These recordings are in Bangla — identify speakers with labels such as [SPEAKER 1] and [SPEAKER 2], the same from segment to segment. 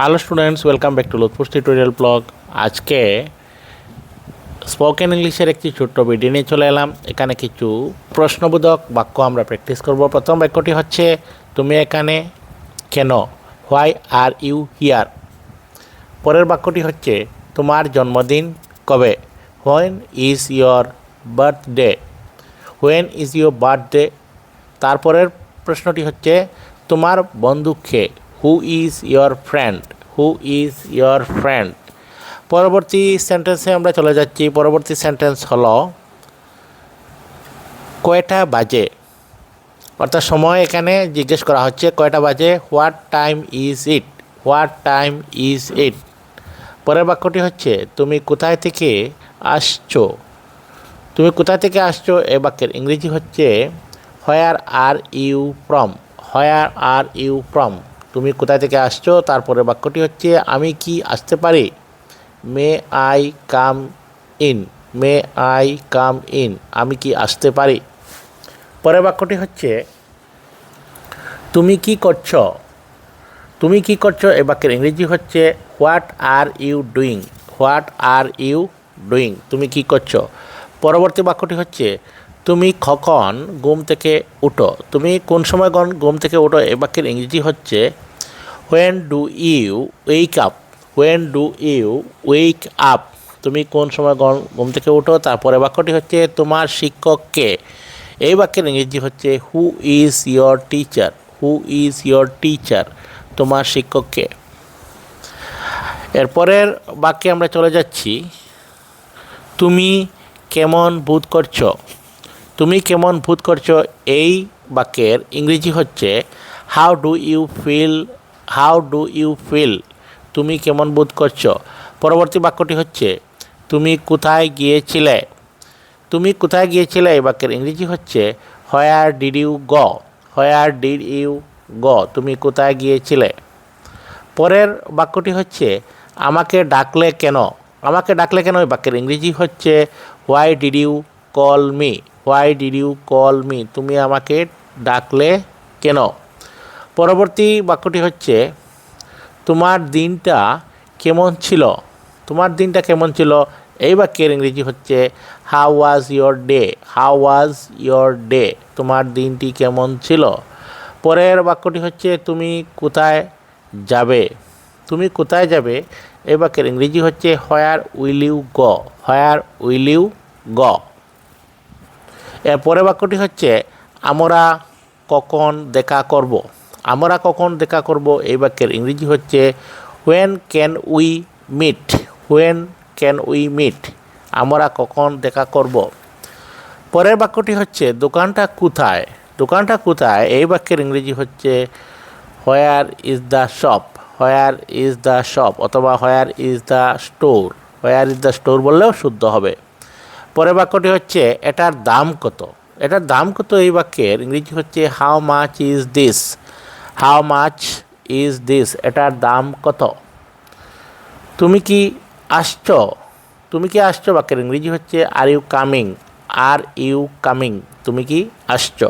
[SPEAKER 1] Hello students welcome back to Lokpur tutorial blog আজকে স্পোকেন ইংলিশের একটি ছোট্ট ভিডিও নিয়ে চলে এলাম। এখানে কিছু প্রশ্নবোধক বাক্য আমরা প্র্যাকটিস করব। প্রথম বাক্যটি হচ্ছে, তুমি এখানে কেন? হোয়াই আর ইউ হিয়ার পরের বাক্যটি হচ্ছে, তোমার জন্মদিন কবে? When is your birthday when is your birthday তারপরের প্রশ্নটি হচ্ছে, তোমার বন্ধুকে who is your friend who is your friend পরবর্তী সেন্টেন্সে আমরা চলে যাচ্ছি। পরবর্তী সেন্টেন্স হলো, কয়টা বাজে? অর্থাৎ সময় এখানে জিজ্ঞেস করা হচ্ছে, কয়টা বাজে? What time is it what time is it পরের বাক্যটি হচ্ছে, তুমি কোথায় থেকে আসছো? তুমি কোথা থেকে আসছো? এ বাক্যের ইংরেজি হচ্ছে where are you from where are you from তুমি কোথা থেকে আসছো? তারপরে বাক্যটি হচ্ছে, আমি কি আসতে পারি? May I come in. May I come in. আমি কি আসতে পারি? পরের বাক্যটি হচ্ছে, তুমি কি করছ? তুমি কি করছ? এ বাক্যের ইংরেজি হচ্ছে, what are you doing? What are you doing? তুমি কি করছ? পরবর্তী বাক্যটি হচ্ছে তুমি কখন ঘুম থেকে উঠো? তুমি কোন সময় ঘুম থেকে উঠো? এ বাক্যের ইংরেজি হচ্ছে when do you wake up when do you wake up তুমি কোন সময় ঘুম থেকে উঠো? তারপরে বাক্যটি হচ্ছে, তোমার শিক্ষককে। এই বাক্যের ইংরেজি হচ্ছে who is your teacher who is your teacher তোমার শিক্ষককে। এরপরের বাক্যে আমরা চলে যাচ্ছি, তুমি কেমন বোধ করছ? তুমি কেমন ভূত করছ? এই বাক্যের ইংরেজি হচ্ছে how do you feel how do you feel তুমি কেমন বোধ করছ? পরবর্তী বাক্যটি হচ্ছে, তুমি কোথায় গিয়েছিলে? তুমি কোথায় গিয়েছিলে? এই বাক্যের ইংরেজি হচ্ছে where did you go where did you go তুমি কোথায় গিয়েছিলে? পরের বাক্যটি হচ্ছে, আমাকে ডাকলে কেন? আমাকে ডাকলে কেন? এই বাক্যের ইংরেজি হচ্ছে why did you call me why did you call me তুমি আমাকে ডাকলে কেন? পরবর্তী বাক্যটি হচ্ছে, তোমার দিনটা কেমন ছিল? তোমার দিনটা কেমন ছিল? এই বাক্যের ইংরেজি হচ্ছে how was your day how was your day তোমার দিনটি কেমন ছিল? পরের বাক্যটি হচ্ছে, তুমি কোথায় যাবে? তুমি কোথায় যাবে? এই বাক্যের ইংরেজি হচ্ছে where will you go where will you go পরের বাক্যটি হচ্ছে, আমরা কখন দেখা করব? আমরা কখন দেখা করব? এই বাক্যের ইংরেজি হচ্ছে when can we meet when can we meet আমরা কখন দেখা করব? পরের বাক্যটি হচ্ছে, দোকানটা কোথায়? দোকানটা কোথায়? এই বাক্যের ইংরেজি হচ্ছে where is the shop where is the shop অথবা where is the store where is the store বললেও শুদ্ধ হবে। পরের বাক্যটি হচ্ছে, এটার দাম কত? এটার দাম কত এই বাক্যের? ইংরেজি হচ্ছে how much is this how much is this এটার দাম কত? তুমি কি আসছো? তুমি কি আসছো বাক্যের? ইংরেজি হচ্ছে are you coming are you coming তুমি কি আসছো?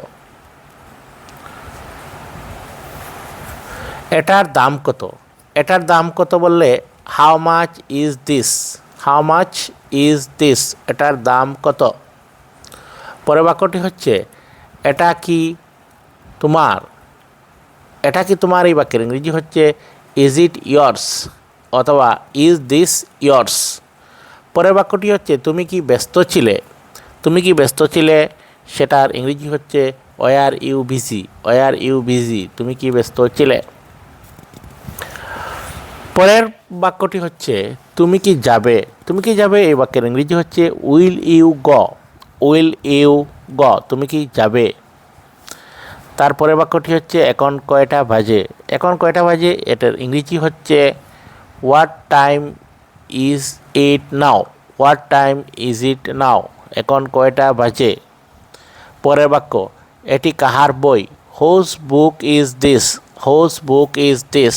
[SPEAKER 1] এটার দাম কত? এটার দাম কত? বললে how much is this how much is this এটার দাম কত? পরের বাক্যটি হচ্ছে, এটা কি তোমার? এটা কি তোমার? এই বাক্যের ইংরেজি হচ্ছে ইজ ইট ইয়ার্স অথবা ইজ দিস ইয়ার্স পরের বাক্যটি হচ্ছে, তুমি কি ব্যস্ত ছিলে? তুমি কি ব্যস্ত ছিলে? সেটার ইংরেজি হচ্ছে were you busy were you busy তুমি কি ব্যস্ত ছিলে? পরের বাক্যটি হচ্ছে, তুমি কি যাবে? তুমি কি যাবে? এই বাক্যের ইংরেজি হচ্ছে will you go will you go তুমি কি যাবে? তারপরে বাক্যটি হচ্ছে, এখন কয়টা বাজে? এখন কয়টা বাজে? এটার ইংরেজি হচ্ছে what time is it now what time is it now এখন কয়টা বাজে? পরের বাক্য, এটি কাহার বই? Whose book is this whose book is this